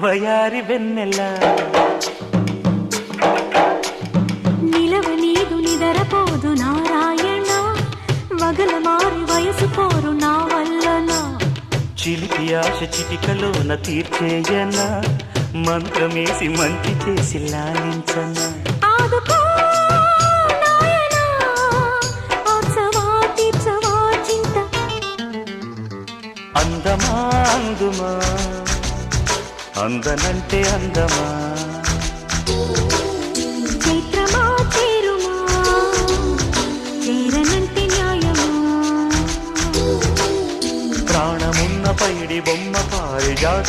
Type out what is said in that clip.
వయారి వెన్నెల. నిలవ నీదు నిదరపోదు నారాయణ వగల మారి వయసు పోరు నా వల్లన. చిలిపి ఆశ చిటికలోన తీర్చేయనా మంత్రమేసి మంచి చేసి లాలించనా. ఆదుకో అందమా అందుమా? అందనంటే అందమా? చైత్రమా చేరుమా? చేరనంటే న్యాయమా? ప్రాణమున్న పైడి బొమ్మ పారిజాత